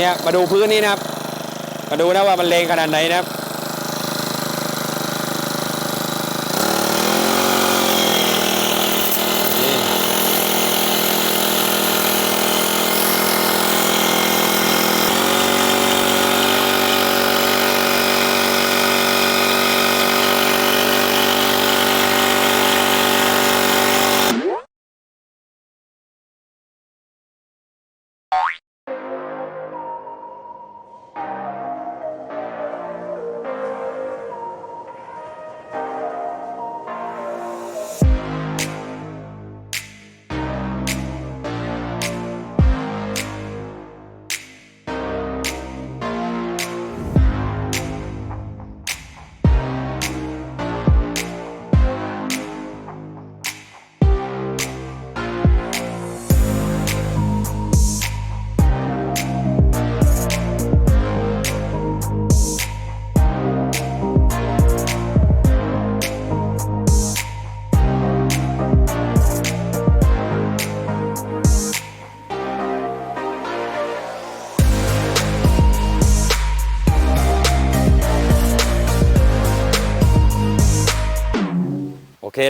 เนี่ยมาดูพื้นนี้นะครับ มาดูนะว่ามันเลงขนาดไหนนะครับ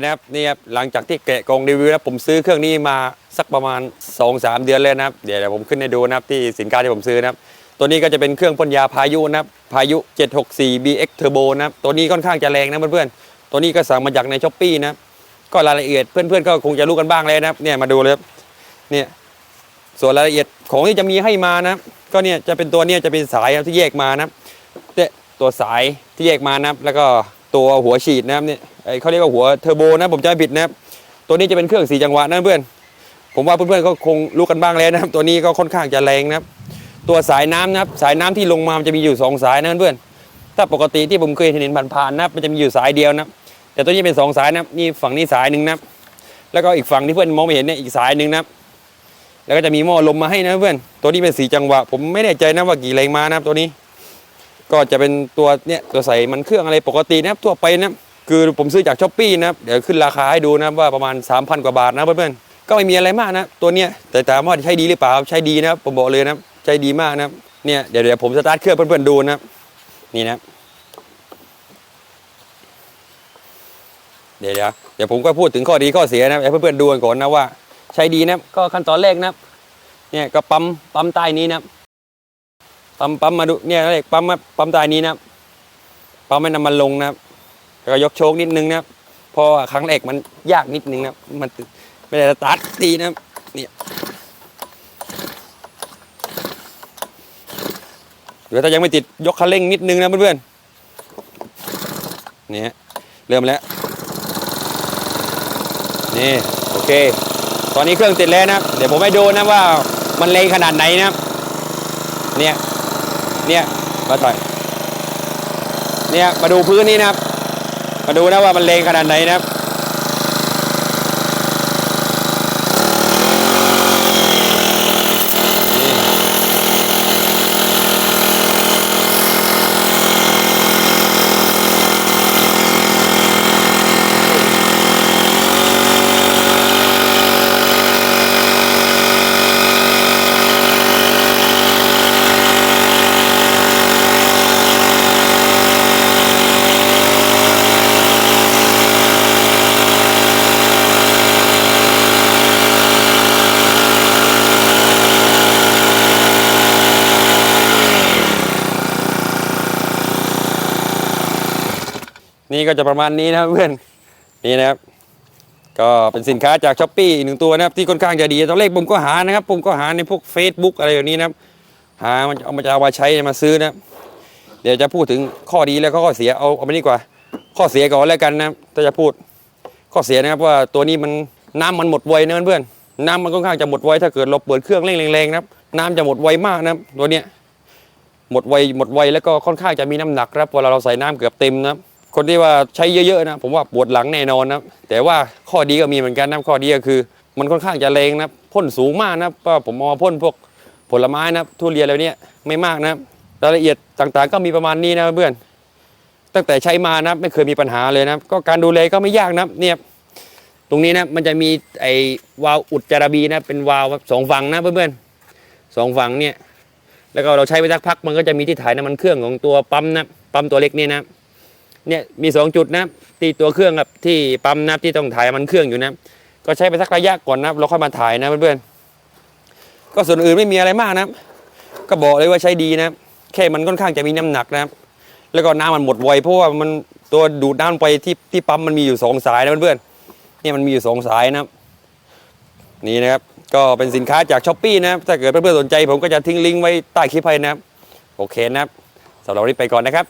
นะครับนี่ครับหลังจากที่แกะกล่องรีวิวแล้วผมซื้อเครื่องนี้มาสักประมาณ 2-3 เดือนเลยนะครับเดี๋ยวเดี๋ยวผมขึ้นให้ดูนะครับที่สินค้าที่ผมซื้อนะครับตัวนี้ก็จะเป็นเครื่องพ่นยาพายุนะครับพายุ 764 BX Turbo นะครับตัวนี้ค่อนข้างจะแรงนะเพื่อนๆตัวนี้ก็สั่งมาจากในช้อปปี้นะก็รายละเอียดเพื่อนๆก็คงจะรู้กันบ้างเลยนะครับเนี่ยมาดูเลยครับเนี่ยส่วนรายละเอียดของที่จะมีให้มานะก็เนี่ยจะเป็นตัวเนี่ยจะเป็นสายที่แยกมานะเนี่ยตัวสายที่แยกมานะแล้วก็ตัวหัวฉีดนะครับเนี่ย เขาเรียกว่าหัวเทอร์โบนะผมจะไม่ผิดนะครับตัวนี้จะเป็นเครื่องสีจังหวะนะเพื่อนผมว่าเพื่อนๆก็คงรู้กันบ้างแล้วนะครับตัวนี้ก็ค่อนข้างจะแรงนะครับ ตัวสายน้ำนะครับสายน้ำที่ลงมามันจะมีอยู่สองสายนะเพื่อนถ้าปกติที่ผมเคยเห็นผ่านๆนะครับมันจะมีอยู่สายเดียวนะแต่ตัวนี้เป็นสองสายนะนี่ฝั่งนี้สายหนึ่งนะแล้วก็อีกฝั่งที่เพื่อนมองไม่เห็นเนี่ยอีกสายหนึ่งนะแล้วก็จะมีหม้อลมมาให้นะเพื่อน ตัวนี้เป็นสีจังหวะ ผมไม่แน่ใจนะว่ากี่แรงมานะตัวนี้ ก็จะเป็นตัวเนี่ยตัวใส่มันเครื่องอะไรปกตินะทั่วไปนะ คือผมซื้อจากช้อปปี้นะครับเดี๋ยวขึ้นราคาให้ดูนะว่าประมาณ 3,000 กว่าบาทนะเพื่อนๆก็ไม่มีอะไรมากนะตัวเนี้ยแต่ถามว่าใช้ดีหรือเปล่าใช้ดีนะครับผมบอกเลยนะใช้ดีมากนะครับเนี่ยเดี๋ยวเดี๋ยวผมสตาร์ทเครื่องเพื่อนๆดูนะครับนี่นะเดี๋ยวเดี๋ยวเดี๋ยวผมก็พูดถึงข้อดีข้อเสียนะให้เพื่อนๆดูกันก่อนนะว่า ใช้ดีนะก็ขั้นตอนแรกนะเนี่ยก็ปั๊มปั๊มใต้นี้นะปั๊มปั๊มมาดูเนี่ยเลขปั๊มมาปั๊มใต้นี้นะปั๊มให้น้ำมันลงนะครับ แล้วก็ยกโชคนิดนึงนะครับเพราะว่าครั้งแรกมันยากนิดนึงนะมันไม่ได้สตาร์ทตีนะครับเนี่ยหรือถ้ายังไม่ติดยกคันเร่งนิดนึงนะเพื่อนๆนี่เริ่มแล้วนี่โอเค ตอนนี้เครื่องติดแล้วนะเดี๋ยวผมให้ดูนะว่ามันเลงขนาดไหนนะเนี่ยเนี่ยมาถอยเนี่ยมาดูพื้นนี้นะครับ มาดูนะว่ามันเลงขนาดไหนนะครับ นี่ก็จะประมาณนี้นะครับเพื่อนนี่นะครับ ก็เป็นสินค้าจากช้อปปี้อีกหนึ่งตัวนะครับที่ค่อนข้างจะดีตอนแรกผมก็หานะครับ ผมก็หาในพวก Facebook อะไรแบบนี้นะครับ หามันเอามาจะเอามาใช้มาซื้อนะครับ เดี๋ยวจะพูดถึงข้อดีและข้อเสียเอาเอาไปนี่กว่า ข้อเสียก่อนแล้วกันนะครับถ้าจะพูดข้อเสียนะครับว่าตัวนี้มันน้ำมันหมดไวนะเพื่อนน้ำมันค่อนข้างจะหมดไวถ้าเกิดเราเปิดเครื่องเร่งแรงๆนะครับน้ำจะหมดไวมากนะครับตัวเนี้ยหมดไวหมดไวแล้วก็ค่อนข้างจะมีน้ำหนักครับเวลาเราใส่น้ำเกือบเต็มนะครับ คนที่ว่าใช้เยอะๆนะผมว่าปวดหลังแน่นอนนะแต่ว่าข้อดีก็มีเหมือนกันนะข้อดีก็คือ มันค่อนข้างจะแรงนะพ่นสูงมากนะก็ผมเอามาพ่นพวกผลไม้นะทุเรียนอะไรเนี้ยไม่มากนะรายละเอียดต่างๆ ก็มีประมาณนี้นะเพื่อน ตั้งแต่ใช้มานะไม่เคยมีปัญหาเลยนะก็การดูแลก็ไม่ยากนะเนี่ยตรงนี้นะมันจะมีไอ้วาล์วอุดจาระบีนะเป็นวาล์วสองฝั่งนะเพื่อนๆสองฝั่งเนี่ยแล้วก็เราใช้ไปสักพักมันก็จะมีที่ถ่ายน้ำมันเครื่องของตัวปั๊มนะปั๊มตัวเล็กนี่นะ เนี่ยมีสองจุดนะที่ตัวเครื่องกับที่ปั๊มนะที่ต้องถ่ายมันเครื่องอยู่นะ ก็ใช้ไปสักระยะก่อนนะเราค่อยมาถ่ายนะเพื่อนๆก็ส่วนอื่นไม่มีอะไรมากนะ ก็บอกเลยว่าใช้ดีนะ แค่มันค่อนข้างจะมีน้ำหนักนะแล้วก็น้ำมันหมดไวเพราะว่ามันตัวดูดน้ำไปที่ที่ปั๊มมันมีอยู่สองสายนะเพื่อนๆเนี่ยมันมีอยู่สองสายนะนี่นะครับก็เป็นสินค้าจากช้อปปีนะถ้าเกิดเพื่อนๆสนใจ ผมก็จะทิ้งลิงก์ไว้ใต้คลิปให้นะโอเคนะสำหรับวันนี้ไปก่อนนะครับ